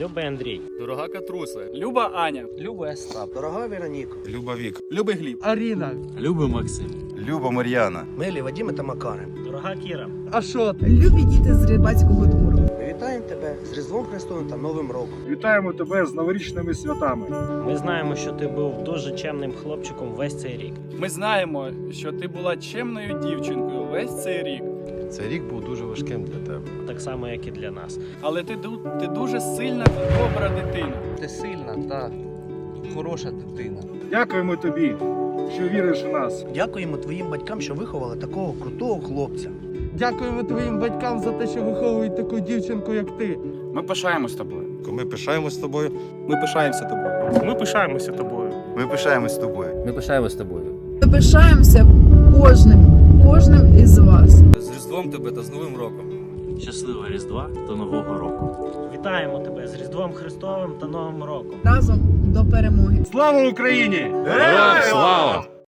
Любий Андрій. Дорога Катруся. Люба Аня. Любий Остап. Дорога Вероніко, Люба Вік. Любий Гліб. Аріна. Любий Максим. Люба Мар'яна. милі Вадіми та Макари. Дорога Кіра. Ашот. Любі діти з рибацького двору. Ми вітаємо тебе з Різдвом Христовим та Новим роком. Вітаємо тебе з новорічними святами. Ми знаємо, що ти був дуже чемним хлопчиком весь цей рік. Ми знаємо, що ти була чемною дівчинкою весь цей рік. Цей рік був дуже важким для тебе. Так само, як і для нас. Але ти, ду- ти дуже сильна і добра дитина. Ти сильна та хороша дитина. Дякуємо тобі, що віриш у нас. Дякуємо твоїм батькам, що виховали такого крутого хлопця. Дякуємо твоїм батькам за те, що виховують таку дівчинку, як ти. Ми пишаємось тобою. Ми пишаємось тобою. Ми пишаємося тобою. Ми пишаємося тобою. Ми пишаємось тобою. Ми пишаємось тобою. Ми пишаємося кожним, кожним із тебе та з Новим роком. Щасливого Різдва та Нового року. Вітаємо тебе з Різдвом Христовим та Новим роком. Разом до перемоги. Слава Україні! Героям слава!